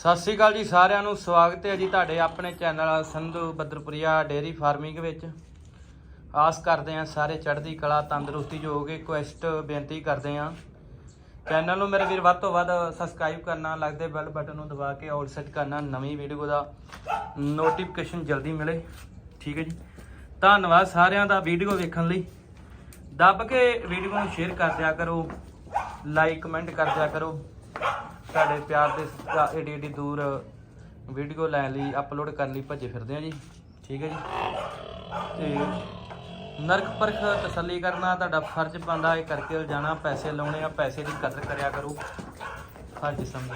ਸਤਿ ਸ਼੍ਰੀ ਅਕਾਲ ਜੀ ਸਾਰਿਆਂ ਨੂੰ, ਸਵਾਗਤ ਹੈ ਜੀ ਤੁਹਾਡੇ ਆਪਣੇ channel Sandhu Badarpuria dairy farming ਵਿੱਚ। ਆਸ ਕਰਦੇ ਹਾਂ ਸਾਰੇ ਚੜ੍ਹਦੀ ਕਲਾ, ਤੰਦਰੁਸਤੀ, ਜੋ ਹੋਗੇ ਕੁਐਸਟ ਬੇਨਤੀ ਕਰਦੇ ਹਾਂ। ਚੈਨਲ ਨੂੰ ਮੇਰੇ ਵੀਰ ਵੱਧ ਤੋਂ ਵੱਧ ਸਬਸਕ੍ਰਾਈਬ ਕਰਨਾ ਲੱਗਦੇ ਬੈਲ ਬਟਨ ਨੂੰ ਦਬਾ ਕੇ ਆਲ ਸੈੱਟ ਕਰਨਾ, ਨਵੀਂ ਵੀਡੀਓ ਦਾ ਨੋਟੀਫਿਕੇਸ਼ਨ ਜਲਦੀ ਮਿਲੇ। ਠੀਕ ਹੈ ਜੀ। ਧੰਨਵਾਦ ਸਾਰਿਆਂ ਦਾ ਵੀਡੀਓ ਵੇਖਣ ਲਈ। ਦੱਬ ਕੇ ਵੀਡੀਓ ਨੂੰ ਸ਼ੇਅਰ ਕਰ ਦਿਆ ਕਰੋ ਲਾਈਕ ਕਮੈਂਟ ਕਰ ਦਿਆ ਕਰੋ। ਤੁਹਾਡੇ ਪਿਆਰ ਦੇ ਸਤਿਕਾਰ ਏਡੀ ਏਡੀ ਦੂਰ ਵੀਡੀਓ ਲੈਣ ਲਈ ਅਪਲੋਡ ਕਰਨ ਲਈ, ਭੱਜੇ ਫਿਰਦੇ ਆ ਜੀ। ਠੀਕ ਹੈ ਜੀ। ਤੇ ਨਰਕ ਪਰਖ ਤਸੱਲੀ ਕਰਨਾ, ਤੁਹਾਡਾ ਫਰਜ਼ ਬਣਦਾ, ਇਹ ਕਰਕੇ ਜਾਣਾ, ਪੈਸੇ ਲਾਉਣੇ ਆ, ਪੈਸੇ ਦੀ ਕਦਰ ਕਰਿਆ ਕਰੋ। ਫਰਜ਼ ਸਮਝੋ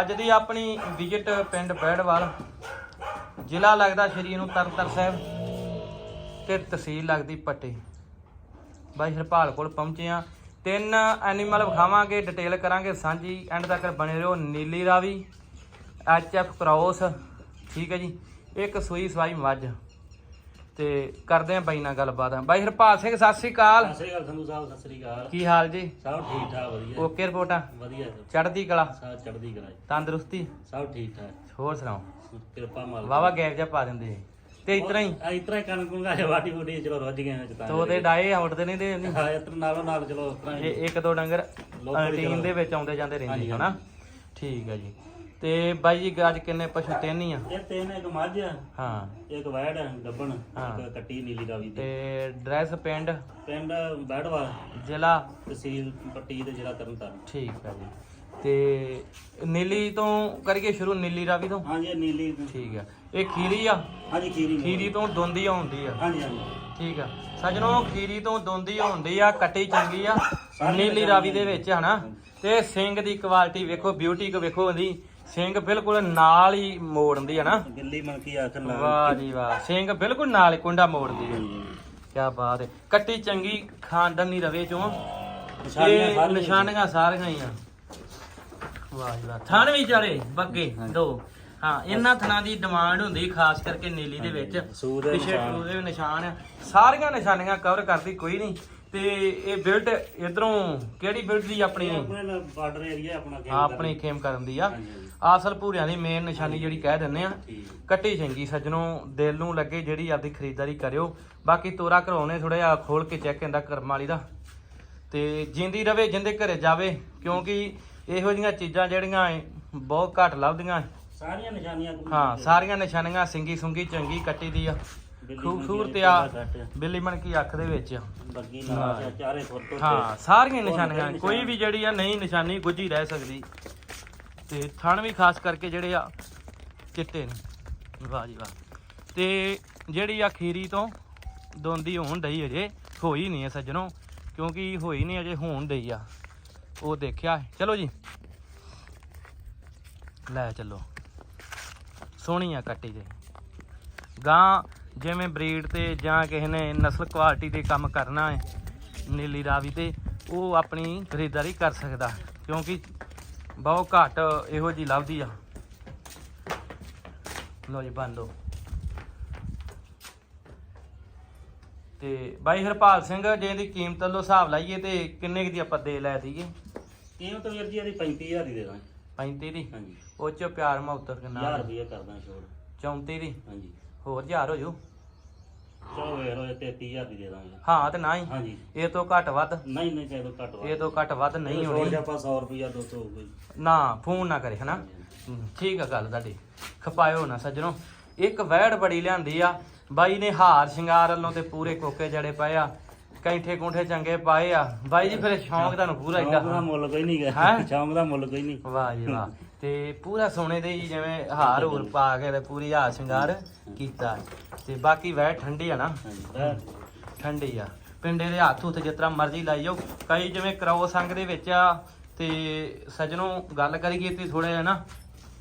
ਅੱਜ ਦੀ ਆਪਣੀ ਵਿਜ਼ਿਟ ਪਿੰਡ ਬੈੜਵਾਲ, ਜ਼ਿਲ੍ਹਾ ਲੱਗਦਾ ਸ਼੍ਰੀ ਨੂੰ ਤਰਨਤਾਰਨ ਸਾਹਿਬ ਤੇ ਤਹਿਸੀਲ ਲੱਗਦੀ ਪੱਟੀ। ਬਾਈ ਹਰਪਾਲ ਕੋਲ ਪਹੁੰਚੇ ਆ। ਤਿੰਨ ਐਨੀਮਲ ਵਿਖਾਵਾਂਗੇ ਡਿਟੇਲ ਕਰਾਂਗੇ। ਸਾਂਝੀ ਐਂਡ ਤੱਕ ਬਣੇ ਰਹੋ। Nili Ravi H F cross ਠੀਕ ਹੈ ਜੀ। ਇੱਕ ਸੂਈ ਸਵਾਈ ਮੱਝ। ਤੇ ਕਰਦੇ ਆ ਬਾਈ ਨਾਲ ਗੱਲਬਾਤ। ਬਾਈ ਹਰਪਾਲ ਸਿੰਘ ਸਤਿ ਸ੍ਰੀ ਅਕਾਲ। ਸਤਿ ਸ੍ਰੀ ਅਕਾਲ ਸੰਧੂ ਸਾਹਿਬ ਸਤਿ ਸ੍ਰੀ ਅਕਾਲ। ਕੀ ਹਾਲ ਜੀ? ਸਭ ਠੀਕ ਠਾਕ ਵਧੀਆ। ਓਕੇ ਰਿਪੋਰਟਾਂ? ਵਧੀਆ ਚੜ੍ਹਦੀ ਕਲਾ? ਸਭ ਚੜ੍ਹਦੀ ਕਲਾ ਜੀ। ਤੰਦਰੁਸਤੀ? ਸਭ ਠੀਕ ਠਾਕ। ਹੋਰ ਸੁਣਾਓ? ਕਿਰਪਾ ਮਾਲਕ ਵਾਵਾ ਗੈਪ ਜਿਹਾ ਪਾ ਦਿੰਦੇ ਤੇ ਇਤਨਾ ਹੀ। ਇਤਰਾ ਹੀ ਕਣਕ ਕੁੰਗਾ ਜਿਹਾ ਵਾਟੀ ਫੁੱਟੀ ਚਲੋ ਰੁੱਝ ਗਏ ਵਿੱਚ ਤਾਂ ਤੋ ਤੇ ਡਾਏ ਉੱਡਦੇ ਨਹੀਂ ਤੇ ਹਾਂ ਇਤਰ ਨਾਲੋਂ ਨਾਲ ਚਲੋ ਇਸ ਤਰ੍ਹਾਂ ਹੀ। ਇਹ ਇੱਕ ਦੋ ਡੰਗਰ ਟੀਮ। ਦੇ ਵਿੱਚ ਆਉਂਦੇ ਜਾਂਦੇ ਰਹਿੰਦੇ ਹਨਾ? ਠੀਕ ਹੈ ਜੀ। ਤੇ ਬਾਈ ਜੀ ਅੱਜ ਕਿੰਨੇ ਪਸ਼ੂ ਤਿੰਨ ਹੀ ਆ? ਇਹ ਤਿੰਨ ਇੱਕ ਮੱਝ ਆ, ਹਾਂ। ਇੱਕ ਵੈੜ ਹਾਂ। ਇੱਕ ਕੱਟੀ ਨੀਲੀ ਰਾਵੀ ਤੇ ਡਰੈਸ ਪਿੰਡ? ਪਿੰਡ ਬੈੜਵਾ ਜ਼ਿਲ੍ਹਾ? ਤਹਿਸੀਲ ਪੱਟੀ ਤੇ ਜ਼ਿਲ੍ਹਾ ਤਰਨਤਾਰਨ। ਠੀਕ ਹੈ ਜੀ। ਤੇ ਨੀਲੀ ਤੋਂ ਕਰੀਏ ਸ਼ੁਰੂ ਨੀਲੀ ਰਾਵੀ ਤੋਂ? ਹਾਂਜੀ ਇਹ ਨੀਲੀ ਠੀਕ ਹੈ ਇਹ ਖੀਰੀ ਆ? ਹਾਂਜੀ ਖੀਰੀ। ਖੀਰੀ ਤੋਂ ਦੋਂਦੀ ਆਉਂਦੀ ਆ। ਹਾਂਜੀ ਹਾਂਜੀ। ਠੀਕ ਆ। ਸਜਣੋ ਖੀਰੀ ਤੋਂ ਦੋਂਦੀ ਹੁੰਦੀ ਆ ਕੱਟੀ ਚੰਗੀ ਆ। ਨੀਲੀ ਰਾਵੀ ਦੇ ਵਿੱਚ ਹਨਾ? ਤੇ ਸਿੰਘ ਦੀ ਕੁਆਲਿਟੀ ਵੇਖੋ ਬਿਊਟੀ ਕੋ ਵੇਖੋ ਉਹਦੀ। ਸਿੰਘ ਬਿਲਕੁਲ ਨਾਲ ਹੀ ਮੋੜਦੀ ਆ ਨਾ ਗਿੱਲੀ ਮਣਕੀ ਆਖਣ ਲੱਗ ਵਾਹ ਜੀ ਵਾਹ। ਸਿੰਘ ਬਿਲਕੁਲ ਨਾਲ ਹੀ ਕੁੰਡਾ ਮੋੜਦੀ ਆ। ਕੀ ਬਾਤ ਹੈ ਕੱਟੀ ਚੰਗੀ ਖਾਨਦਾਨੀ ਰਵੇ ਚੋਂ। ਸਾਰੀਆਂ ਨਿਸ਼ਾਨੀਆਂ ਸਾਰੀਆਂ ਹੀ ਆ। ਵਾਹ ਜੀ ਵਾਹ ਥਣ ਵੀ ਚੜੇ ਬੱਗੇ ਦੋ। ਹਾਂ ਇਹਨਾਂ ਥਣਾਂ ਦੀ ਡਿਮਾਂਡ ਹੁੰਦੀ ਖਾਸ ਕਰਕੇ ਨੀਲੀ ਦੇ ਵਿੱਚ। ਸੂਰ ਦੇ ਪਿੱਛੇ ਨਿਸ਼ਾਨ। ਟੂ ਦੇ ਨਿਸ਼ਾਨ ਆ। ਸਾਰੀਆਂ ਨਿਸ਼ਾਨੀਆਂ ਕਵਰ ਕਰਦੀ ਕੋਈ ਨਹੀਂ। ਤੇ ਇਹ ਬਿਲਡ ਇਧਰੋਂ ਕਿਹੜੀ ਬਿਲਡ ਦੀ ਆਪਣੀ? ਆਪਣੇ ਬਾਰਡਰ ਏਰੀਆ ਆਪਣਾ game ਆਪਣੀ ਖੇਮ ਕਰਨ ਦੀ ਆ। ਹਾਂਜੀ, ਹਾਂਜੀ। ਆਸਲ ਭੂਰਿਆਂ ਦੀ ਮੇਨ ਨਿਸ਼ਾਨੀ ਜਿਹੜੀ ਕਹਿ ਦਿੰਦੇ ਆ। ਠੀਕ। ਕੱਟੀ ਚੰਗੀ ਸੱਜਣੋ ਦਿਲ ਨੂੰ ਲੱਗੇ ਜਿਹੜੀ ਆਪਦੀ ਖਰੀਦਦਾਰੀ ਕਰਿਓ। ਬਾਕੀ ਤੋਰਾ ਘਰੋਨੇ ਥੋੜਾ ਜਿਹਾ ਖੋਲ ਕੇ ਚੈੱਕ ਇੰਦਾ ਕਰਮ ਵਾਲੀ ਦਾ। ਤੇ ਜਿੰਦੀ ਰਵੇ ਜਿੰਦੇ ਘਰੇ ਜਾਵੇ ਕਿਉਂਕਿ ਇਹੋ ਜਿਹੀਆਂ ਚੀਜ਼ਾਂ ਜਿਹੜੀਆਂ ਏ, ਬਹੁਤ ਘੱਟ ਲੱਭਦੀਆਂ ਏ। ਸਾਰੀਆਂ ਨਿਸ਼ਾਨੀਆਂ ਹਾਂ ਸਾਰੀਆਂ ਨਿਸ਼ਾਨੀਆਂ ਸਿੰਗੀ ਸੁੰਗੀ ਚੰਗੀ ਕੱਟੀ ਦੀ ਆ। ਬਿੱਲੀ ਖੂਬਸੂਰਤ ਮਣਕੀ ਆ ਸੱਟ ਆ। ਬਿੱਲੀ ਮਣ ਕੀ ਅੱਖ ਦੇ ਵਿੱਚ ਆ। ਬੱਗੀ ਨਾਲ ਆ, ਚਾਰੇ ਫੋਟੋ ਹਾਂ ਸਾਰੀਆਂ ਨਿਸ਼ਾਨੀਆਂ ਕੋਈ ਵੀ ਜਿਹੜੀ ਆ ਨਹੀਂ ਨਿਸ਼ਾਨੀ ਗੁੱਝੀ ਰਹਿ ਸਕਦੀ। ਤੇ ਥਣ ਵੀ ਖਾਸ ਕਰਕੇ ਜਿਹੜੇ ਆ ਚਿੱਟੇ ਨੇ। ਵਾਹ ਜੀ ਵਾਹ। ਤੇ ਜਿਹੜੀ ਆ ਖੀਰੀ ਤੋਂ ਦੋਂਦੀ ਹੋਣ ਡਈ ਅਜੇ ਹੋਈ ਨਹੀਂ ਹੈ ਸੱਜਣੋ ਕਿਉਂਕਿ ਹੋਈ ਨਹੀਂ ਅਜੇ ਹੋਣ ਡਈ ਆ। ਉਹ ਦੇਖਿਆ ਹੈ। ਚਲੋ ਜੀ। ਲੈ ਚੱਲੋ। ਸੋਹਣੀ ਆ ਕੱਟੀ ਦੇ ਗਾਂ ਜਿਵੇਂ ਬਰੀਡ ਤੇ ਜਾਂ ਕਿਸੇ ਨੇ ਨਸਲ ਕੁਆਲਿਟੀ ਤੇ ਕੰਮ ਕਰਨਾ ਹੈ, ਨੀਲੀ ਰਾਵੀ ਤੇ, ਉਹ ਆਪਣੀ ਖਰੀਦਦਾਰੀ ਕਰ ਸਕਦਾ ਕਿਉਂਕਿ ਬਹੁਤ ਘੱਟ ਇਹੋ ਜੀ ਲੱਭਦੀ ਆ। ਲੋ ਜੀ ਬੰਨ ਤੇ ਬਾਈ ਹਰਪਾਲ ਸਿੰਘ ਜੇ ਇਹਦੀ ਕੀਮਤ ਲੋ ਹਿਸਾਬ ਲਾਈਏ ਤੇ ਕਿੰਨੇ ਕੁ ਦੀ ਆਪਾਂ ਦੇ ਲੈ ਦਈਏ ਕੀਮਤ ਵੀਰ ਜੀ ਇਹਦੀ 35000 ਦੀ ਦੇ ਦਾਂ 35 ਦੀ? ਹਾਂਜੀ। ਉਹ ਚ ਪਿਆਰ ਮੁਹੱਬਤ 1000 ਕਿੰਨਾ ਰੁਪਏ ਕਰਦਾ ਛੋੜ। 34 ਦੀ? ਹਾਂਜੀ। ਹੋਰ ਹਜ਼ਾਰ ਹੋ ਜੂ? ਚਲੋ ਵੇਖ ਲਓ ਇਹ 33000 ਦੀ ਦੇ ਦਾਂਗੇ। ਹਾਂ ਤੇ ਨਾ ਹੀ। ਹਾਂਜੀ। ਇਹ ਤੋਂ ਘੱਟ ਵੱਧ? ਨਹੀਂ ਨਹੀਂ ਚਾਹੀਦਾ ਘੱਟ ਵਾ ਇਹ ਤੋਂ ਘੱਟ ਵੱਧ ਨਹੀਂ ਹੋਣੀ। ਆਪਾਂ 100 ਰੁਪਿਆ 200 ਹੋਊਗਾ ਜੀ। ਨਾ ਫੋਨ ਨਾ ਕਰੇ ਹਨਾ? ਹਮ, ਠੀਕ ਆ ਗੱਲ ਤੁਹਾਡੀ। ਖਪਾਇਓ ਨਾ ਸੱਜਣੋ। ਇੱਕ ਵੈੜ ਬੜੀ ਲਿਆਂਦੀ ਆ ਬਾਈ ਨੇ ਹਾਰ ਸ਼ਿੰਗਾਰ ਵੱਲੋਂ ਤੇ ਪੂਰੇ ਕੋਕੇ ਜੜੇ ਪਏ ਆ ਕੈਂਠੇ ਕੁੰਠੇ ਚੰਗੇ ਪਾਏ ਆ। ਬਾਈ ਜੀ ਫਿਰ ਸ਼ੌਂਕ ਤੁਹਾਨੂੰ ਪੂਰਾ ਸ਼ੌਂਕ ਦਾ ਹੈਗਾ ਮੁੱਲ ਕੋਈ ਨਹੀਂ ਗਾ ਹੈਂ? ਸ਼ੌਂਕ ਦਾ ਮੁੱਲ ਕੋਈ ਨਹੀਂ। ਵਾਹ ਜੀ ਵਾਹ। ਤੇ ਪੂਰਾ ਸੋਨੇ ਦੇ ਹੀ ਜਿਵੇਂ ਹਾਰ ਹੋਰ ਪਾ ਕੇ ਤੇ ਪੂਰੀ ਹਾਰ ਸ਼ਿੰਗਾਰ ਕੀਤਾ। ਤੇ ਬਾਕੀ ਵੈੜ ਠੰਡੀ ਆ ਨਾ। ਹਾਂਜੀ। ਠੰਡੀ ਆ। ਪਿੰਡੇ ਦੇ ਹੱਥ ਹੁੱਥ ਜਿਸ ਤਰ੍ਹਾਂ ਮਰਜ਼ੀ ਲਾਈ ਜਾਓ ਕਈ ਜਿਵੇਂ ਕਰੋ ਸੰਗ ਦੇ ਵਿੱਚ ਆ ਤੇ ਸਜਣੋ ਗੱਲ ਕਰੀਏ ਤੇ ਥੋੜਾ ਜਿਹਾ ਨਾ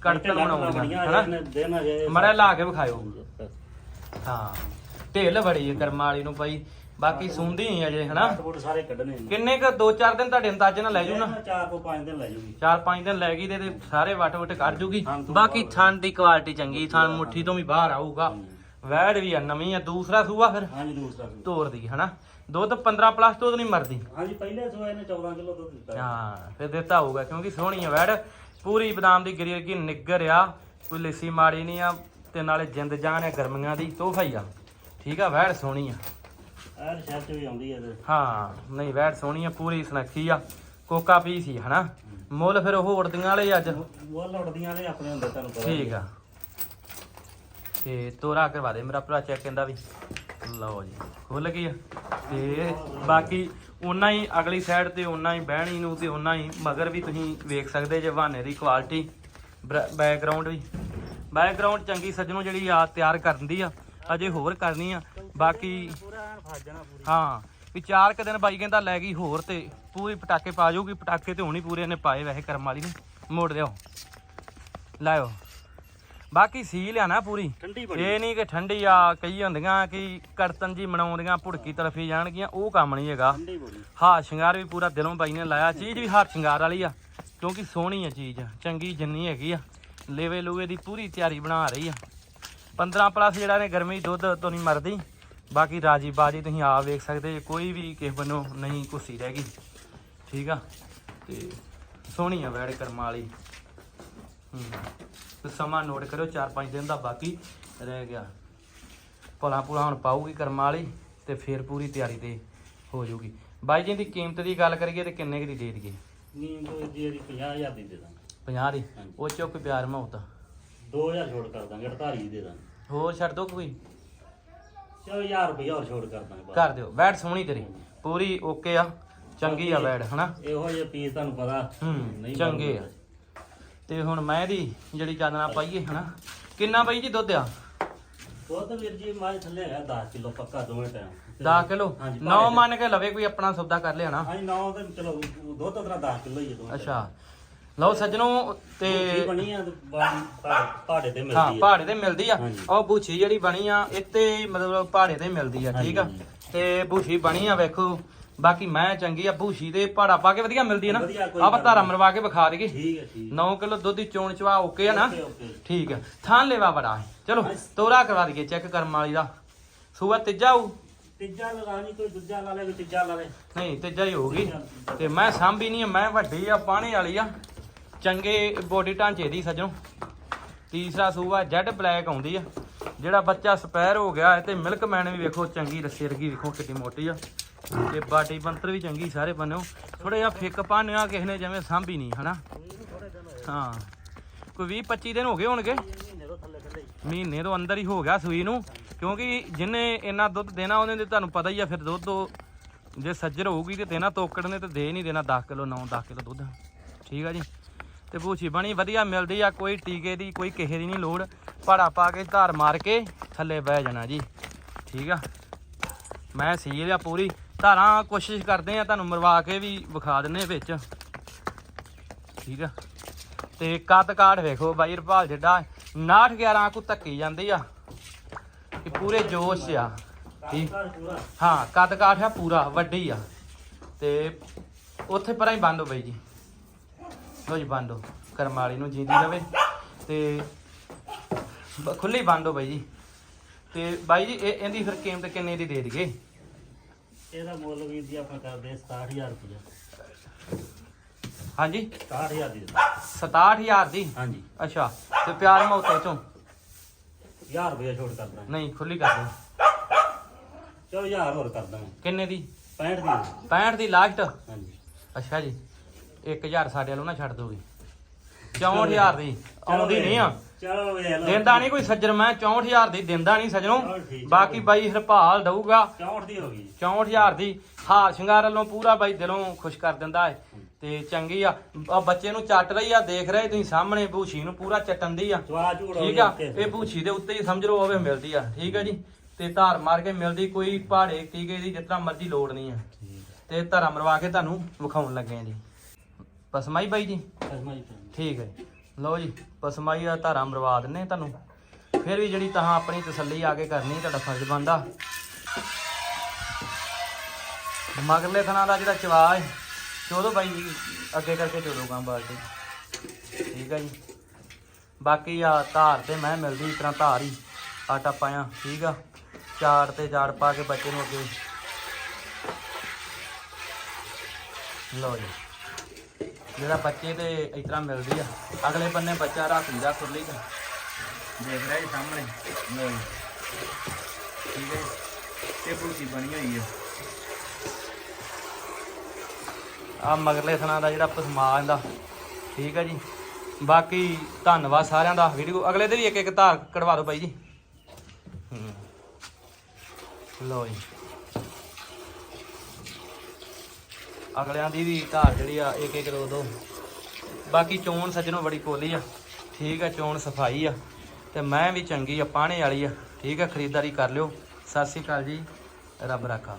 ਕੜਤਲ ਬਣਾਉਂਦੀਆਂ ਹਨਾ? ਦਿਨ ਅਜੇ ਮੜਾ ਲਾ ਕੇ ਵਿਖਾਇਓ। ਹਾਂ। ਢੇਲ ਬੜੀ ਹੈ ਕਰਮਾਂ ਵਾਲੀ ਨੂੰ ਪਈ ਬਾਕੀ ਸੁੰਦੀ ਹੀ ਅਜੇ ਹਨਾ? ਫੁੱਟ ਸਾਰੇ ਕੱਢਣੇ ਨੇ। ਕਿੰਨੇ ਕ? 2-4 ਦਿਨ ਤੁਹਾਡੇ ਅੰਦਾਜ਼ੇ ਨਾਲ ਲੈ ਜੂ ਨਾ। ਚਾਰ ਤੋਂ ਪੰਜ ਦਿਨ ਲੈ ਜੂਗੀ। 4-5 ਦਿਨ ਲੈ ਗਈ ਤੇ ਸਾਰੇ ਵਟ ਵਟ ਕੱਢ ਜੂਗੀ। ਬਾਕੀ ਥਣ ਦੀ ਕੁਆਲਿਟੀ ਚੰਗੀ ਥਣ ਮੁੱਠੀ ਤੋਂ ਵੀ ਬਾਹਰ ਆਊਗਾ। ਵੈੜ ਵੀ ਆ ਨਵੀਂ ਆ ਦੂਸਰਾ ਸੂਆ ਫਿਰ? ਹਾਂਜੀ ਦੂਸਰਾ ਸੂਟ। ਤੋਰ ਦੀ ਹਨਾ? ਦੁੱਧ 15 ਪਲੱਸ ਤੋਂ ਨਹੀਂ ਮਰਦੀ। ਹਾਂਜੀ ਪਹਿਲੇ ਸੋਏ ਨੇ 14 ਕਿਲੋ ਦੁੱਧ ਦਿੱਤਾ ਹਾਂ ਫਿਰ ਦਿੱਤਾ ਹੋਊਗਾ ਕਿਉਂਕਿ ਸੋਹਣੀ ਆ ਵੈੜ। ਪੂਰੀ ਬਦਾਮ ਦੀ ਗਰੀ ਵਰਗੀ ਨਿੱਗਰ ਆ। ਕੋਈ ਲਿੱਸੀ ਮਾੜੀ ਨਹੀਂ ਆ ਤੇ ਨਾਲੇ ਜਿੰਦ ਜਾਨ ਆ ਗਰਮੀਆਂ ਦੀ ਤੋਹਫਾ ਹੀ ਆ। ਠੀਕ ਆ ਵੈੜ ਸੋਹਣੀ ਆ। ਸ਼ਹਿਰ ਚ ਵੀ ਆਉਂਦੀ ਹੈ ਤੇ। ਹਾਂ ਨਹੀਂ ਵੈੜ ਸੋਹਣੀ ਆ ਪੂਰੀ ਸੁਨੱਖੀ ਆ। ਕੋਕਾ ਪੀ ਸੀ ਹਨਾ? ਮੁੱਲ ਫਿਰ ਉਹ ਉੜਦੀਆਂ ਵਾਲੇ ਹੀ ਅੱਜ। ਉਹ ਲੜਦੀਆਂ ਨੇ ਆਪਣੇ ਹੁੰਦੇ ਤੁਹਾਨੂੰ ਪਤਾ ਠੀਕ ਆ। ਤੇ ਤੋਰਾ ਕਰਵਾ ਦੇ ਮੇਰਾ ਭਰਾ ਚੈੱਕ ਕਹਿੰਦਾ ਵੀ। ਲਓ ਜੀ ਖੁੱਲ ਗਈ ਆ। ਤੇ ਬਾਕੀ ਉਨਾ ਹੀ ਅਗਲੀ ਸਾਈਡ ਤੇ ਉਨਾ ਹੀ ਬਹਿਣੀ ਨੂੰ ਤੇ ਉਨਾ ਹੀ ਮਗਰ ਵੀ ਤੁਸੀਂ ਵੇਖ ਸਕਦੇ ਜੇ ਬਹਾਨੇ ਦੀ ਕੁਆਲਿਟੀ ਬੈਕਗ੍ਰਾਉਂਡ ਵੀ। ਬੈਕਗ੍ਰਾਉਂਡ ਚੰਗੀ ਸੱਜਣੋ ਜਿਹੜੀ ਆ ਤਿਆਰ ਕਰਨ ਦੀ ਆ ਅਜੇ ਹੋਰ ਕਰਨੀ ਆ ਬਾਕੀ ਹਾਂ ਵੀ ਚਾਰ ਕੁ ਦਿਨ ਬਾਈ ਕਹਿੰਦਾ ਲੈ ਗਈ ਹੋਰ ਤੇ ਪੂਰੀ ਪਟਾਕੇ ਪਾ ਜਾਊਗੀ ਪਟਾਕੇ ਤੇ ਹੁਣੀ ਪੂਰੇ ਨੇ ਪਾਏ ਵੈਸੇ ਕਰਮ ਵਾਲੀ ਨੇ ਮੋੜ ਦਿਓ। ਲਾਇਓ। ਬਾਕੀ ਸੀਲ ਆ ਨਾ ਪੂਰੀ। ਇਹ ਨਹੀਂ ਕਿ ਠੰਡੀ ਆ ਕਈ ਹੁੰਦੀਆਂ ਕਿ ਕੜਤਨ ਜੀ ਮਨਾਉਂਦੀਆਂ ਭੁੜਕੀ ਤਰਫੀ ਜਾਣਗੀਆਂ ਉਹ ਕੰਮ ਨਹੀਂ ਹੈਗਾ। ਠੰਡੀ ਬੜੀ। ਹਾਂ ਸ਼ਿੰਗਾਰ ਵੀ ਪੂਰਾ ਦਿਲੋਂ ਬਾਈ ਨੇ ਲਾਇਆ ਚੀਜ਼ ਵੀ ਹੱਥ ਸ਼ਿੰਗਾਰ ਵਾਲੀ ਆ ਕਿਉਂਕਿ ਸੋਹਣੀ ਆ ਚੀਜ਼ ਚੰਗੀ ਜਿੰਨੀ ਹੈਗੀ ਆ। ਲੇਵੇ ਲੂਵੇ ਦੀ ਪੂਰੀ ਤਿਆਰੀ ਬਣਾ ਰਹੀ ਆ। 15 ਪਲੱਸ ਜਿਹੜਾ ਨੇ ਗਰਮੀ ਦੁੱਧ ਤੋਂ ਨਹੀਂ ਮਰਦੀ। ਬਾਕੀ ਰਾਜੀ ਬਾਜੀ ਤੁਸੀਂ ਆਪ ਵੇਖ ਸਕਦੇ ਜੇ ਕੋਈ ਵੀ ਕਿਸੇ ਵੱਲੋਂ ਨਹੀਂ ਕੁੱਸੀ ਰਹਿ ਗਈ। ਠੀਕ ਆ? ਤੇ ਸੋਹਣੀ ਆ ਵੈੜ ਕਰਮਾਂ ਵਾਲੀ। ਹੂੰ। ਸਮਾਂ ਨੋਟ ਕਰਿਓ 4-5 ਦਿਨ ਦਾ ਬਾਕੀ ਰਹਿ ਗਿਆ। ਭਲਾ ਭੁਲਾ ਹੁਣ ਪਾਊਗੀ ਕਰਮਾਂ ਵਾਲੀ ਤੇ ਫਿਰ ਪੂਰੀ ਤਿਆਰੀ ਤੇ ਹੋ ਜਾਊਗੀ। ਬਾਈ ਜੀ ਦੀ ਕੀਮਤ ਦੀ ਗੱਲ ਕਰੀਏ ਤੇ ਕਿੰਨੇ ਕੁ ਦੀ ਦੇ ਦਈਏ? ਨੀਂਦ ਦੀ 50000 ਦੀ ਦੇ ਦਾਂਗੇ। 50 ਦੀ। ਹਾਂਜੀ। ਉਹ ਚੋਂ ਕੋਈ ਪਿਆਰ ਮੌਤ 2000 ਛੋੜ ਕਰ ਦਾਂਗੇ 48 ਦੀ ਦੇ ਦਾਂਗੇ। ਹੋਰ ਛੱਡ ਦੋ ਕੋਈ। ਚਲੋ 1000 ਰੁਪਏ ਹੋਰ ਛੋੜ ਕਰ ਦਾਂਗੇ। ਕਰ ਦਿਓ ਬੈਡ ਸੋਹਣੀ ਤੇਰੀ। ਪੂਰੀ ਓਕੇ ਆ ਚੰਗੀ ਆ ਬੈਡ ਹਨਾ? ਇਹੋ ਜਿਹੇ ਪੀਸ ਤੁਹਾਨੂੰ ਪਤਾ ਹੂੰ ਨਹੀਂ ਚੰਗੇ ਆ। ਤੇ ਹੁਣ ਮੈਂ ਦੀ ਜਿਹੜੀ ਚਾਦਨਾ ਪਾਈਏ ਹਨਾ? ਕਿੰਨਾ ਬਾਈ ਜੀ ਦੁੱਧ ਆ? ਉਹ ਤਾਂ ਵੀਰ ਜੀ ਮਾਝ ਥੱਲੇ ਹੈਗਾ 10 ਕਿਲੋ ਪੱਕਾ ਦੋਵੇਂ ਟਾਈਮ 10 ਕਿਲੋ? ਹਾਂਜੀ, 9 ਭਾੜੇ ਮੰਨ ਕੇ ਲਵੇ ਕੋਈ ਆਪਣਾ ਸੌਦਾ ਕਰ ਲਿਆ ਨਾ। ਹਾਂਜੀ ਨੌ ਤੇ ਚਲੋ ਦੁੱਧ ਤਾਂ 10 ਕਿਲੋ ਹੀ ਹੈ ਦੋਵੇਂ ਅੱਛਾ। ਲਓ ਸੱਜਣੋ ਤੇ ਬਣੀ ਆ ਤੇ ਪਹਾੜੇ ਤੇ ਹਾਂ ਮਿਲਦੀ ਹੈ ਪਹਾੜੇ ਤੇ ਮਿਲਦੀ ਆ। ਹਾਂਜੀ। ਉਹ ਬੂਛੀ ਜਿਹੜੀ ਬਣੀ ਆ ਇੱਥੇ ਮਤਲਬ ਪਹਾੜੇ ਤੇ ਮਿਲਦੀ ਆ ਠੀਕ ਆ। ਹਾਂਜੀ। ਤੇ ਬੂਛੀ ਬਣੀ ਆ ਵੇਖੋ। ਬਾਕੀ ਮੈਂ ਚੰਗੀ ਆ ਬੂਛੀ ਤੇ ਪਹਾੜਾ ਪਾ ਕੇ ਵਧੀਆ ਮਿਲਦੀ ਆ ਵਧੀਆ, ਨਾ ਕੋਈ ਆਪਾਂ ਗੱਲ ਧਾਰਾ। ਮਰਵਾ ਕੇ ਵਿਖਾ ਦਈਏ। ਠੀਕ ਹੈ ਠੀਕ 9 ਕਿਲੋ ਦੁੱਧ ਦੀ ਚੋਣ ਚਵਾ ਓਕੇ ਆ ਨਾ। Okay, okay. ਠੀਕ ਆ। ਥਾਂ ਲੈਵਾ ਬੜਾ ਹੈ। ਚਲੋ। ਤੋਰਾ ਕਰਵਾ ਦਈਏ ਚੈੱਕ ਕਰਮ ਵਾਲੀ ਦਾ। ਸੂਆ ਤੀਜਾ ਹੋਊ ਤੀਜਾ ਲਗਾ ਨਹੀਂ ਕੋਈ ਦੂਜਾ ਲਾ ਲੇ ਕੋਈ ਤੀਜਾ ਲਾ ਲੇ। ਨਹੀਂ ਤੀਜਾ ਹੀ ਹੋਊਗੀ। ਤੇ ਮੈਂ ਸਾਂਭੀ ਨਹੀਂ ਆ ਮੈਂ ਵੱਡੀ ਆ ਪਾਣੀ ਵਾਲੀ ਆ। ਚੰਗੇ ਬੋਡੀ ਢਾਂਚੇ ਦੀ ਸੱਜਣੋ। ਤੀਸਰਾ ਸੂਆ ਜੈਡ ਬਲੈਕ ਆਉਂਦੀ ਆ। ਜਿਹੜਾ ਬੱਚਾ ਸਪੈਰ ਹੋ ਗਿਆ ਹੈ ਤੇ ਮਿਲਕ ਮੈਨ ਵੀ ਵੇਖੋ, ਚੰਗੀ ਰੱਸੀ ਵਰਗੀ ਵੇਖੋ ਕਿੰਨੀ ਮੋਟੀ ਆ। ਤੇ ਬਾਟੀ ਬੰਤਰ ਵੀ ਚੰਗੀ ਸਾਰੇ ਬੰਨਿਓ। ਥੋੜਾ ਜਿਹਾ ਫਿੱਕ ਪਾਣਿਆ ਕਿਸੇ ਨੇ ਜਿਵੇਂ ਸਾਂਭੀ ਨਹੀਂ, ਹਨਾ? ਹਾਂ। ਕੋਈ 20 25 ਦਿਨ ਹੋ ਗਏ ਹੋਣਗੇ। ਮਹੀਨੇ ਤੋਂ ਅੰਦਰ ਹੀ ਹੋ ਗਿਆ ਸੂਈ ਨੂੰ। ਕਿਉਂਕਿ ਜਿੰਨੇ ਇੰਨਾ ਦੁੱਧ ਦੇਣਾ, ਉਹਨੇ ਤੇ ਤੁਹਾਨੂੰ ਪਤਾ ਹੀ ਆ, ਫਿਰ ਦੁੱਧ ਉਹ ਜੇ ਸੱਜਰ ਹੋਊਗੀ ਤੇ ਦੇਣਾ ਤੋਕੜ ਨੇ ਤੇ ਦੇ ਨਹੀਂ ਦੇਣਾ 10 ਕਿਲੋ 9 10 ਕਿਲੋ ਦੁੱਧ। ਠੀਕ ਆ ਜੀ? ਤੇ ਭੂਸੀ ਬਣੀ, ਵਧੀਆ ਮਿਲਦੀ ਆ, ਕੋਈ ਟੀਕੇ ਦੀ, ਕੋਈ ਕਿਸੇ ਦੀ ਨਹੀਂ ਲੋੜ। ਪਾੜਾ ਪਾ ਕੇ ਧਾਰ ਮਾਰ ਕੇ ਥੱਲੇ ਬਹਿ ਜਾਣਾ ਜੀ। ਠੀਕ ਆ? ਮੈਂ ਸੀਲ ਆ ਪੂਰੀ। ਧਾਰਾਂ ਕੋਸ਼ਿਸ਼ ਕਰਦੇ ਆ, ਤੁਹਾਨੂੰ ਮਰਵਾ ਕੇ ਵੀ ਵਿਖਾ ਦਿੰਨੇ ਵਿੱਚ। ਠੀਕ ਆ? ਤੇ ਕੱਦ ਕਾਠ ਵੇਖੋ ਬਾਈ ਰਪਾਲ ਜਿੱਡਾ। 69 11 ਕੋ ਧੱਕੀ ਜਾਂਦੀ ਆ। ਕਿ ਪੂਰੇ ਜੋਸ਼ 'ਚ ਆ। ਠੀਕ? ਹਾਂ, ਕੱਦ ਕਾਠ ਆ ਪੂਰਾ, ਵੱਡੀ ਆ। ਤੇ ਉੱਥੇ ਪਰਾਂ ਹੀ ਬੰਦ ਹੋ ਬਈ ਜੀ। ਲੋ ਜੀ ਬੰਦ ਕਰਮ ਵਾਲੀ ਨੂੰ ਜੀਂਦੀ ਰਵੇ ਤੇ ਖੁੱਲੀ ਬੰਦ ਬਈ ਜੀ। ਤੇ ਬਾਈ ਜੀ ਇਹ ਇਹਦੀ ਫਿਰ ਕੀਮਤ ਕਿੰਨੇ ਦੀ ਦੇ ਦਈਏ? ਇਹਦਾ ਮੁੱਲ ਵੀਰ ਜੀ ਆਪਾਂ ਕਰਦੇ 67000 ਰੁਪਏ ਹਾਂਜੀ? 67000 ਦੀ। 67000 ਦੀ? ਹਾਂਜੀ। ਅੱਛਾ ਤੇ ਪਿਆਰ ਮੌਤੇ ਚੋਂ? 1000 ਰੁਪਏ ਛੋੜ ਕਰ ਦਾਂਗੇ। ਨਹੀਂ ਖੁੱਲੀ ਕਰ ਦਿਓ। ਚਲੋ 1000 ਹੋਰ ਕਰ ਦਾਂਗੇ। ਕਿੰਨੇ ਦੀ? 65 ਦੀ। 65 ਦੀ ਲਾਸਟ? ਹਾਂਜੀ। ਅੱਛਾ ਜੀ। 1000 ਸਾਡੇ ਵੱਲੋਂ ਨਾ ਛੱਡ ਦੋਗੇ। 64000 ਦੀ ਆਉਂਦੀ ਨਹੀਂ ਆ। ਚਲੋ ਵੇਖ ਲਓ। ਦਿੰਦਾ ਨਹੀਂ ਕੋਈ ਸੱਜਣ ਮੈਂ 64000 ਦੀ ਦਿੰਦਾ ਨਹੀਂ ਸੱਜਣੋ। ਬਾਕੀ ਬਾਈ ਹਰਪਾਲ ਦਊਗਾ। 64 ਦੀ ਹੋ ਗਈ। 64000 ਦੀ। ਹਾਰ ਸ਼ਿੰਗਾਰ ਵੱਲੋਂ ਪੂਰਾ ਬਾਈ ਦਿਲੋਂ ਖੁਸ਼ ਕਰ ਦਿੰਦਾ ਹੈ ਤੇ ਚੰਗੀ ਆ। ਆ ਬੱਚੇ ਨੂੰ ਚੱਟ ਰਹੀ ਆ ਦੇਖ ਰਹੇ ਤੁਸੀਂ ਸਾਹਮਣੇ ਭੂਸ਼ੀ ਨੂੰ ਪੂਰਾ ਚੱਟਣ ਦੀ ਆ। ਠੀਕ ਆ? ਇਹ ਭੂਸ਼ੀ ਦੇ ਉੱਤੇ ਹੀ ਸਮਝ ਲਓ ਹੋਵੇ ਮਿਲਦੀ ਆ। ਠੀਕ ਆ ਜੀ? ਤੇ ਧਾਰ ਮਾਰ ਕੇ ਮਿਲਦੀ ਕੋਈ ਪਹਾੜੇ ਟੀਕੇ ਦੀ ਜਿਤਨਾ ਮਰਜ਼ੀ ਲੋੜ ਨਹੀਂ ਆ। ਤੇ ਧਾਰਾ ਮਰਵਾ ਕੇ ਤੁਹਾਨੂੰ ਵਿਖਾਉਣ ਲੱਗੇ ਆ ਜੀ। ਪਸਮਾਈ ਬਾਈ ਜੀ? ਠੀਕ ਹੈ ਜੀ। ਲਓ ਜੀ ਪਸਮਾਈ ਦਾ ਧਾਰਾ ਮਰਵਾ ਦਿੰਨੇ ਤੁਹਾਨੂੰ। ਫਿਰ ਵੀ ਜਿਹੜੀ ਤਹਾਂ ਆਪਣੀ ਤਸੱਲੀ ਆ ਕੇ ਕਰਨੀ ਤੁਹਾਡਾ ਫਰਜ਼ ਬਣਦਾ। ਮਗਰਲੇ ਥਣਾ ਦਾ ਜਿਹੜਾ ਚਵਾ ਹੈ ਚੋਦੋ ਬਾਈ ਜੀ ਅੱਗੇ ਕਰਕੇ ਚੋਦੋ ਗਾਂ ਬਾਲਟੀ ਠੀਕ ਹੈ ਜੀ। ਬਾਕੀ ਆ ਧਾਰ ਤੇ ਮੈਂ ਮਿਲਦੀ ਇਸ ਤਰ੍ਹਾਂ ਧਾਰ ਹੀ ਆਟਾ ਪਾਇਆ ਠੀਕ ਆ। ਚਾਰ ਤੇ ਚਾਰ ਪਾ ਕੇ ਬੱਚੇ ਨੂੰ ਅੱਗੇ। ਲਓ ਜੀ। ਜਿਹੜਾ ਬੱਚੇ ਤੇ ਇਸ ਤਰ੍ਹਾਂ ਮਿਲਦੀ ਆ ਅਗਲੇ ਬੰਨੇ ਬੱਚਾ ਰੱਖ ਲਿਆ ਖੁਰਲੀ ਚ ਦੇਖ ਰਿਹਾ ਜੀ ਸਾਹਮਣੇ। ਜੀ ਠੀਕ ਹੈ। ਇਹ ਭੁਲਕੀ ਬਣੀ ਹੋਈ ਹੈ ਆ ਮਗਰਲੇ ਥਣਾ ਦਾ ਜਿਹੜਾ ਪਸਮਾਨ ਦਾ ਠੀਕ ਹੈ ਜੀ। ਬਾਕੀ ਧੰਨਵਾਦ ਸਾਰਿਆਂ ਦਾ ਵੀਡੀਓ ਅਗਲੇ ਦੇ ਵੀ ਇੱਕ ਇੱਕ ਧਾਰ ਕਢਵਾ ਦਿਓ ਬਾਈ ਜੀ। ਲਓ ਜੀ। ਅਗਲਿਆਂ ਦੀ ਵੀ ਧਾਰ ਜਿਹੜੀ ਆ, ਇੱਕ ਇੱਕ ਦੋ ਦੋ। ਬਾਕੀ ਚੋਣ ਸੱਜਣੋਂ ਬੜੀ ਕੋਲੀ ਆ। ਠੀਕ ਆ, ਚੋਣ ਸਫ਼ਾਈ ਆ। ਤੇ ਮੈਂ ਵੀ ਚੰਗੀ ਆ, ਪਾਣੇ ਵਾਲੀ ਆ। ਠੀਕ ਆ, ਖਰੀਦਦਾਰੀ ਕਰ ਲਿਓ। ਸਤਿ ਸ਼੍ਰੀ ਅਕਾਲ ਜੀ। ਰੱਬ ਰਾਖਾ।